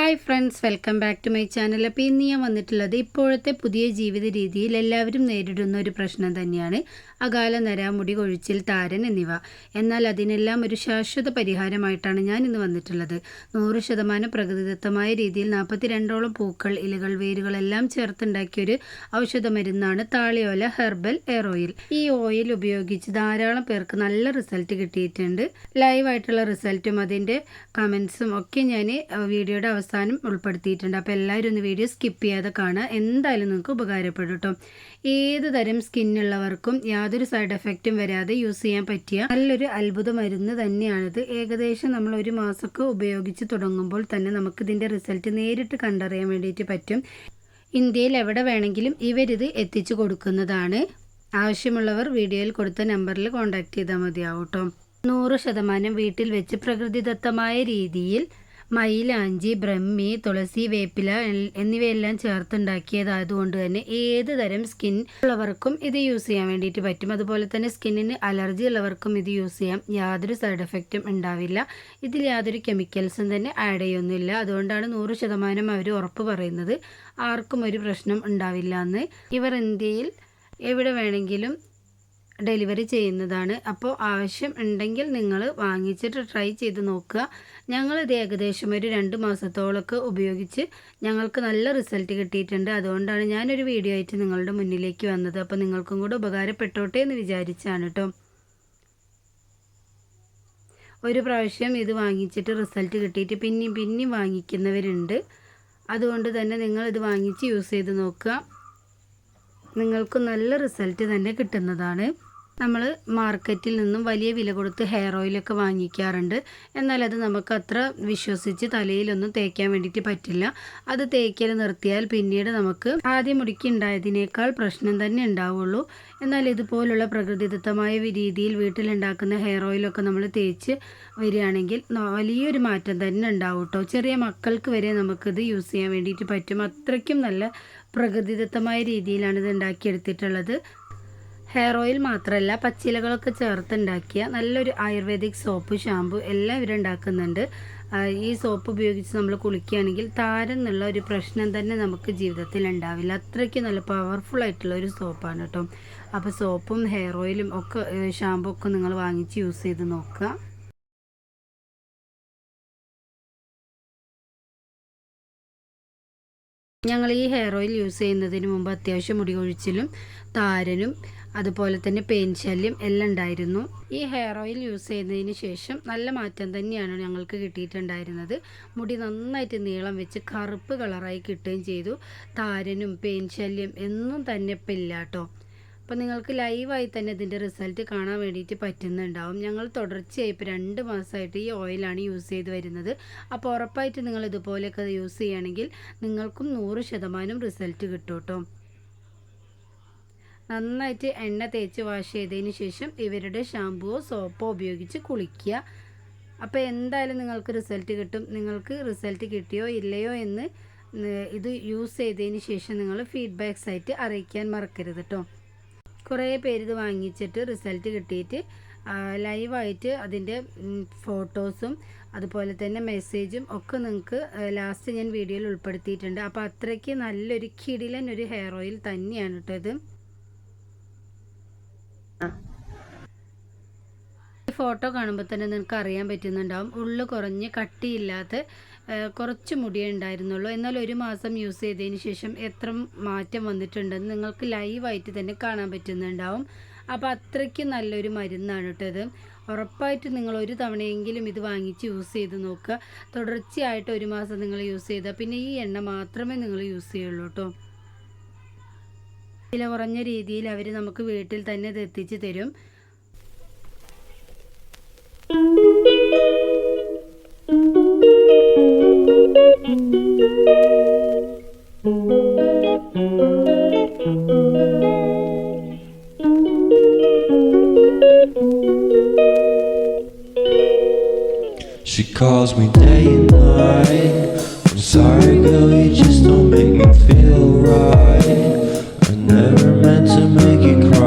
Hi friends welcome back to my channel. അപ്പോൾ ഇന്ന് ഞാൻ വന്നിട്ടുള്ളത് ഇപ്പോഴത്തെ പുതിയ ജീവിത രീതിയിൽ എല്ലാവരും നേരിടുന്ന ഒരു പ്രശ്നം തന്നെയാണ് അകാല നര മുടി കൊഴിച്ചിൽ താരൻ എന്നിവ. എന്നാൽ അതിനെല്ലാം ഒരു ശാശ്വത പരിഹാരമായിട്ടാണ് ഞാൻ ഇന്ന് വന്നിട്ടുള്ളത്. നൂറ് ശതമാനം പ്രകൃതിദത്തമായ രീതിയിൽ നാൽപ്പത്തി രണ്ടോളം പൂക്കൾ ഇലകൾ വേരുകളെല്ലാം ചേർത്തുണ്ടാക്കിയ ഒരു ഔഷധ മരുന്നാണ് താളിയോല ഹെർബൽ എയർ ഓയിൽ. ഈ ഓയിൽ ഉപയോഗിച്ച് ധാരാളം പേർക്ക് നല്ല റിസൾട്ട് കിട്ടിയിട്ടുണ്ട്. ലൈവായിട്ടുള്ള റിസൾട്ടും അതിന്റെ കമൻസും ഒക്കെ ഞാൻ വീഡിയോയുടെ അവസാനം ഉൾപ്പെടുത്തിയിട്ടുണ്ട്. അപ്പോൾ എല്ലാവരും ഒന്ന് വീഡിയോ സ്കിപ്പ് ചെയ്യാതെ കാണുക. എന്തായാലും നിങ്ങൾക്ക് ഉപകാരപ്പെടും കേട്ടോ ഏത് തരം സ്കിന്നുള്ളവർക്കും യാതൊരു സൈഡ് എഫക്റ്റും വരാതെ യൂസ് ചെയ്യാൻ പറ്റിയ നല്ലൊരു അത്ഭുത മരുന്ന് തന്നെയാണിത്. ഏകദേശം നമ്മൾ ഒരു മാസമൊക്കെ ഉപയോഗിച്ച് തുടങ്ങുമ്പോൾ തന്നെ നമുക്ക് ഇതിന്റെ റിസൾട്ട് നേരിട്ട് കണ്ടറിയാൻ വേണ്ടിയിട്ട് പറ്റും. ഇന്ത്യയിൽ എവിടെ വേണമെങ്കിലും ഇവരിത് എത്തിച്ചു കൊടുക്കുന്നതാണ്. ആവശ്യമുള്ളവർ വീഡിയോയിൽ കൊടുത്ത നമ്പറിൽ കോൺടാക്ട് ചെയ്താൽ മതിയാവും കേട്ടോ നൂറ് ശതമാനം വീട്ടിൽ വെച്ച് പ്രകൃതിദത്തമായ രീതിയിൽ മൈലാഞ്ചി ബ്രഹ്മി തുളസി വേപ്പില എന്നിവയെല്ലാം ചേർത്തുണ്ടാക്കിയതായതുകൊണ്ട് തന്നെ ഏത് തരം സ്കിൻ ഉള്ളവർക്കും ഇത് യൂസ് ചെയ്യാൻ വേണ്ടിയിട്ട് പറ്റും. അതുപോലെ തന്നെ സ്കിന്നിന് അലർജി ഉള്ളവർക്കും ഇത് യൂസ് ചെയ്യാം. യാതൊരു സൈഡ് എഫക്റ്റും ഉണ്ടാവില്ല. ഇതിൽ യാതൊരു കെമിക്കൽസും തന്നെ ആഡ് ചെയ്യൊന്നുമില്ല അതുകൊണ്ടാണ് നൂറ് ശതമാനം അവർ ഉറപ്പ് പറയുന്നത്. ആർക്കും ഒരു പ്രശ്നം ഉണ്ടാവില്ല എന്ന്. ഇവർ ഇന്ത്യയിൽ എവിടെ വേണമെങ്കിലും ഡെലിവറി ചെയ്യുന്നതാണ്. അപ്പോൾ ആവശ്യം ഉണ്ടെങ്കിൽ നിങ്ങൾ വാങ്ങിച്ചിട്ട് ട്രൈ ചെയ്ത് നോക്കുക. ഞങ്ങൾ ഇത് ഏകദേശം ഒരു രണ്ട് മാസത്തോളമൊക്കെ ഉപയോഗിച്ച് ഞങ്ങൾക്ക് നല്ല റിസൾട്ട് കിട്ടിയിട്ടുണ്ട്. അതുകൊണ്ടാണ് ഞാനൊരു വീഡിയോ ആയിട്ട് നിങ്ങളുടെ മുന്നിലേക്ക് വന്നത്. അപ്പോൾ നിങ്ങൾക്കും കൂടെ ഉപകാരപ്പെട്ടോട്ടെ എന്ന് വിചാരിച്ചാണ് കേട്ടോ. ഒരു പ്രാവശ്യം ഇത് വാങ്ങിച്ചിട്ട് റിസൾട്ട് കിട്ടിയിട്ട് പിന്നെയും പിന്നെയും വാങ്ങിക്കുന്നവരുണ്ട്. അതുകൊണ്ട് തന്നെ നിങ്ങൾ ഇത് വാങ്ങിച്ച് യൂസ് ചെയ്ത് നോക്കുക. നിങ്ങൾക്ക് നല്ല റിസൾട്ട് തന്നെ കിട്ടുന്നതാണ്. നമ്മൾ മാർക്കറ്റിൽ നിന്നും വലിയ വില കൊടുത്ത് ഹെയർ ഓയിലൊക്കെ വാങ്ങിക്കാറുണ്ട്. എന്നാൽ അത് നമുക്ക് അത്ര വിശ്വസിച്ച് തലയിലൊന്നും തേക്കാൻ വേണ്ടിയിട്ട് പറ്റില്ല. അത് തേക്കൽ നിർത്തിയാൽ പിന്നീട് നമുക്ക് ആദ്യം മുടിക്ക് ഉണ്ടായതിനേക്കാൾ പ്രശ്നം തന്നെ ഉണ്ടാവുള്ളൂ. എന്നാൽ ഇതുപോലുള്ള പ്രകൃതിദത്തമായ രീതിയിൽ വീട്ടിലുണ്ടാക്കുന്ന ഹെയർ ഓയിലൊക്കെ നമ്മൾ തേച്ച് വരികയാണെങ്കിൽ വലിയൊരു മാറ്റം തന്നെ ഉണ്ടാവും കേട്ടോ ചെറിയ മക്കൾക്ക് വരെ നമുക്കിത് യൂസ് ചെയ്യാൻ വേണ്ടിയിട്ട് പറ്റും. അത്രയ്ക്കും നല്ല പ്രകൃതിദത്തമായ രീതിയിലാണ് ഇത് ഉണ്ടാക്കിയെടുത്തിട്ടുള്ളത്. ഹെയർ ഓയിൽ മാത്രമല്ല പച്ചിലകളൊക്കെ ചേർത്തുണ്ടാക്കിയ നല്ലൊരു ആയുർവേദിക് സോപ്പ് ഷാമ്പു എല്ലാം ഇവരുണ്ടാക്കുന്നുണ്ട് ഈ സോപ്പ് ഉപയോഗിച്ച് നമ്മൾ കുളിക്കുകയാണെങ്കിൽ താരം എന്നുള്ള ഒരു പ്രശ്നം തന്നെ നമുക്ക് ജീവിതത്തിൽ ഉണ്ടാവില്ല. അത്രയ്ക്ക് നല്ല പവർഫുൾ ആയിട്ടുള്ള ഒരു സോപ്പാണ് കേട്ടോ. അപ്പോൾ സോപ്പും ഹെയർ ഓയിലും ഒക്കെ ഷാമ്പു ഒക്കെ നിങ്ങൾ വാങ്ങിച്ച് യൂസ് ചെയ്ത് നോക്കുക. ഞങ്ങൾ ഈ ഹെയർ ഓയിൽ യൂസ് ചെയ്യുന്നതിന് മുമ്പ് അത്യാവശ്യം മുടി കൊഴിച്ചിലും താരനും അതുപോലെ തന്നെ പെയിൻ ശല്യം എല്ലാം ഉണ്ടായിരുന്നു. ഈ ഹെയർ ഓയിൽ യൂസ് ചെയ്യുന്നതിന് ശേഷം നല്ല മാറ്റം തന്നെയാണ് ഞങ്ങൾക്ക് കിട്ടിയിട്ടുണ്ടായിരുന്നത്. മുടി നന്നായിട്ട് നീളം വെച്ച് കറുപ്പ് കളറായി കിട്ടുകയും ചെയ്തു. താരനും പെയിൻ ശല്യം എന്നും തന്നെ ഇപ്പം ഇല്ല കേട്ടോ. അപ്പോൾ നിങ്ങൾക്ക് ലൈവായി തന്നെ ഇതിന്റെ റിസൾട്ട് കാണാൻ വേണ്ടിയിട്ട് പറ്റുന്നുണ്ടാവും. ഞങ്ങൾ തുടർച്ചയായി ഇപ്പോൾ രണ്ട് മാസമായിട്ട് ഈ ഓയിലാണ് യൂസ് ചെയ്ത് വരുന്നത്. അപ്പോൾ ഉറപ്പായിട്ട് നിങ്ങൾ ഇതുപോലെയൊക്കെ യൂസ് ചെയ്യുകയാണെങ്കിൽ നിങ്ങൾക്കും നൂറ് ശതമാനം റിസൾട്ട് കിട്ടും കേട്ടോ. നന്നായിട്ട് എണ്ണ തേച്ച് വാഷ് ചെയ്തതിന് ശേഷം ഇവരുടെ ഷാമ്പുവോ സോപ്പോ ഉപയോഗിച്ച് കുളിക്കുക. അപ്പോൾ എന്തായാലും നിങ്ങൾക്ക് റിസൾട്ട് കിട്ടും. നിങ്ങൾക്ക് റിസൾട്ട് കിട്ടിയോ ഇല്ലയോ എന്ന് ഇത് യൂസ് ചെയ്തതിന് ശേഷം നിങ്ങൾ ഫീഡ്ബാക്ക്സ് ആയിട്ട് അറിയിക്കാൻ മറക്കരുത് കേട്ടോ കുറേ പേര് ഇത് വാങ്ങിച്ചിട്ട് റിസൾട്ട് കിട്ടിയിട്ട് ലൈവായിട്ട് അതിന്റെ ഫോട്ടോസും അതുപോലെ തന്നെ മെസ്സേജും ഒക്കെ നിങ്ങൾക്ക് ലാസ്റ്റ് ഞാൻ വീഡിയോയിൽ ഉൾപ്പെടുത്തിയിട്ടുണ്ട്. അപ്പോൾ അത്രയ്ക്ക് നല്ലൊരു കിടിലൻ ഒരു ഹെയർ ഓയിൽ തന്നെയാണ് കേട്ടോ ഇത്. ഫോട്ടോ കാണുമ്പോൾ തന്നെ നിങ്ങൾക്ക് അറിയാൻ പറ്റുന്നുണ്ടാവും. ഉള്ളു കുറഞ്ഞ് കട്ടിയില്ലാത്ത കുറച്ച് മുടിയേ ഉണ്ടായിരുന്നുള്ളൂ. എന്നാൽ ഒരു മാസം യൂസ് ചെയ്തതിന് ശേഷം എത്ര മാറ്റം വന്നിട്ടുണ്ടെന്ന് നിങ്ങൾക്ക് ലൈവായിട്ട് തന്നെ കാണാൻ പറ്റുന്നുണ്ടാവും. അപ്പോൾ അത്രയ്ക്ക് നല്ലൊരു മരുന്നാണ് കേട്ടോ ഇത്. ഉറപ്പായിട്ട് നിങ്ങൾ ഒരു തവണയെങ്കിലും ഇത് വാങ്ങിച്ച് യൂസ് ചെയ്ത് നോക്കുക. തുടർച്ചയായിട്ട് ഒരു മാസം നിങ്ങൾ യൂസ് ചെയ്താൽ പിന്നെ ഈ എണ്ണ മാത്രമേ നിങ്ങൾ യൂസ് ചെയ്യുള്ളൂ കേട്ടോ. വില കുറഞ്ഞ രീതിയിൽ അവർ നമുക്ക് വീട്ടിൽ തന്നെ ഇത് എത്തിച്ചു തരും She calls me day and night. I'm sorry, girl, you just don't make me feel right. to make it clear.